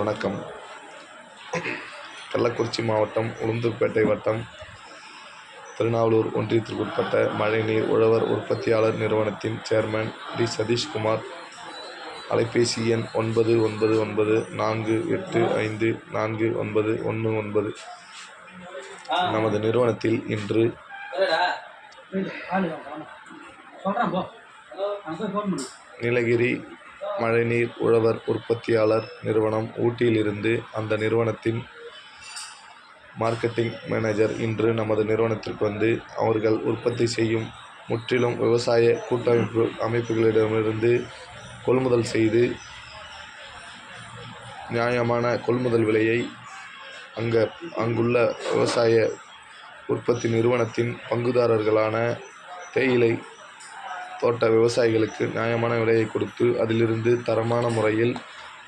வணக்கம். கள்ளக்குறிச்சி மாவட்டம் உளுந்தூர்பேட்டை வட்டம் திருநாவலூர் ஒன்றியத்திற்குட்பட்ட மழைநீர் உழவர் உற்பத்தியாளர் நிறுவனத்தின் சேர்மன் டி. சதீஷ்குமார். அலைபேசி எண் ஒன்பது ஒன்பது ஒன்பது நான்கு எட்டு ஐந்து நான்கு ஒன்பது ஒன்று ஒன்பது. நமது நிறுவனத்தில் இன்று நீலகிரி மழைநீர் உழவர் உற்பத்தியாளர் நிறுவனம் ஊட்டியிலிருந்து அந்த நிறுவனத்தின் மார்க்கெட்டிங் மேனேஜர் இன்று நமது நிறுவனத்திற்கு வந்து அவர்கள் உற்பத்தி செய்யும் முற்றிலும் விவசாய கூட்டமைப்பு அமைப்புகளிடமிருந்து கொள்முதல் செய்து நியாயமான கொள்முதல் விலையை அங்கே அங்குள்ள விவசாய உற்பத்தி நிறுவனத்தின் பங்குதாரர்களான தேயிலை தோட்ட விவசாயிகளுக்கு நியாயமான விலையை கொடுத்து அதிலிருந்து தரமான முறையில்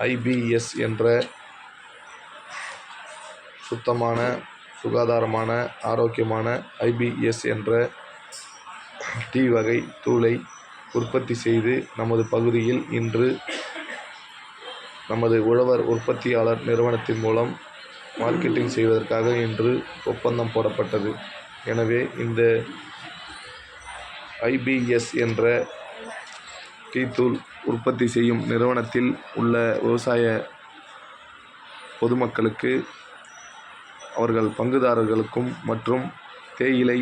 ஐபிஎஸ் என்ற சுத்தமான சுகாதாரமான ஆரோக்கியமான ஐபிஎஸ் என்ற டீ வகை தூளை உற்பத்தி செய்து நமது பகுதியில் இன்று நமது உழவர் உற்பத்தியாளர் நிறுவனத்தின் மூலம் மார்க்கெட்டிங் செய்வதற்காக இன்று ஒப்பந்தம் போடப்பட்டது. எனவே இந்த ஐபிஎஸ் என்ற டீத்தூள் உற்பத்தி செய்யும் நிறுவனத்தில் உள்ள விவசாய பொதுமக்களுக்கு அவர்கள் பங்குதாரர்களுக்கும் மற்றும் தேயிலை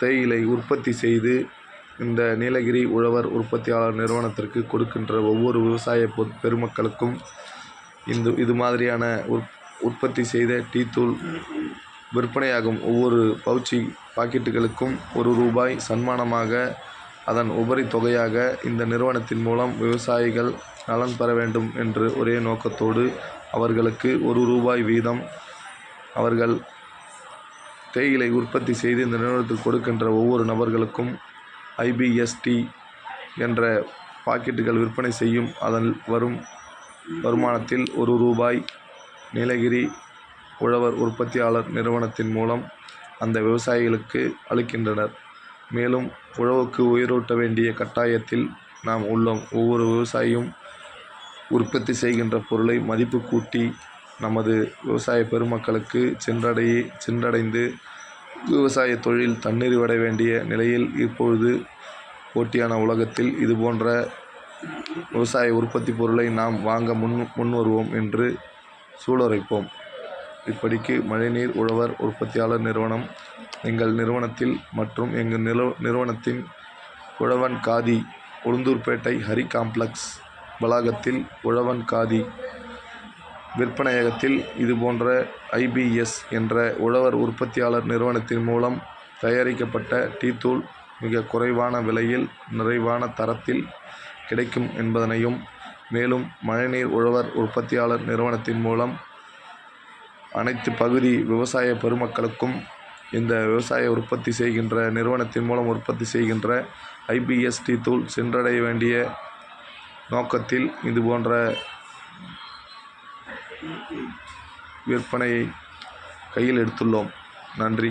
தேயிலை உற்பத்தி செய்து இந்த நீலகிரி உழவர் உற்பத்தியாளர் நிறுவனத்திற்கு கொடுக்கின்ற ஒவ்வொரு விவசாய பொ பெருமக்களுக்கும் இந்த இது மாதிரியான உற் உற்பத்தி செய்த டீத்தூள் விற்பனையாகும் ஒவ்வொரு பவுச்சி பாக்கெட்டுகளுக்கும் ஒரு ரூபாய் சன்மானமாக அதன் உபரி தொகையாக இந்த நிறுவனத்தின் மூலம் விவசாயிகள் நலன் பெற வேண்டும் என்று ஒரே நோக்கத்தோடு அவர்களுக்கு ஒரு ரூபாய் வீதம் அவர்கள் தேயிலை உற்பத்தி செய்து இந்த நிறுவனத்துக்கு கொடுக்கின்ற ஒவ்வொரு நபர்களுக்கும் ஐபிஎஸ்டி என்ற பாக்கெட்டுகள் விற்பனை செய்யும் அதன் வரும் வருமானத்தில் ஒரு ரூபாய் நீலகிரி உழவர் உற்பத்தியாளர் நிறுவனத்தின் மூலம் அந்த விவசாயிகளுக்கு அளிக்கின்றனர். மேலும் உழவுக்கு உயிரூட்ட வேண்டிய கட்டாயத்தில் நாம் உள்ளோம். ஒவ்வொரு விவசாயியும் உற்பத்தி செய்கின்ற பொருளை மதிப்பு கூட்டி நமது விவசாய பெருமக்களுக்கு சென்றடைய சென்றடைந்து விவசாய தொழில் தன்னிறைவட வேண்டிய நிலையில் இப்பொழுது போட்டியான உலகத்தில் இது போன்ற விவசாய உற்பத்தி பொருளை நாம் வாங்க முன் முன்வருவோம் என்று சூளுரைப்போம். இப்படிக்கு மழைநீர் உழவர் உற்பத்தியாளர் நிறுவனம் எங்கள் நிறுவனத்தில் மற்றும் எங்கள் நில நிறுவனத்தின் உழவன் காதி உளுந்தூர்பேட்டை ஹரி காம்ப்ளெக்ஸ் வளாகத்தில் உழவன் காதி விற்பனையகத்தில் இதுபோன்ற ஐபிஎஸ் என்ற உழவர் உற்பத்தியாளர் நிறுவனத்தின் மூலம் தயாரிக்கப்பட்ட டீத்தூள் மிக குறைவான விலையில் நிறைவான தரத்தில் கிடைக்கும் என்பதனையும் மேலும் மழைநீர் உழவர் உற்பத்தியாளர் நிறுவனத்தின் மூலம் அனைத்து பகுதி விவசாய பெருமக்களுக்கும் இந்த விவசாய உற்பத்தி செய்கின்ற நிறுவனத்தின் மூலம் உற்பத்தி செய்கின்ற ஐபிஎஸ்டி தூள் சென்றடைய வேண்டிய நோக்கத்தில் இது போன்ற விற்பனையை கையில் எடுத்துள்ளோம். நன்றி.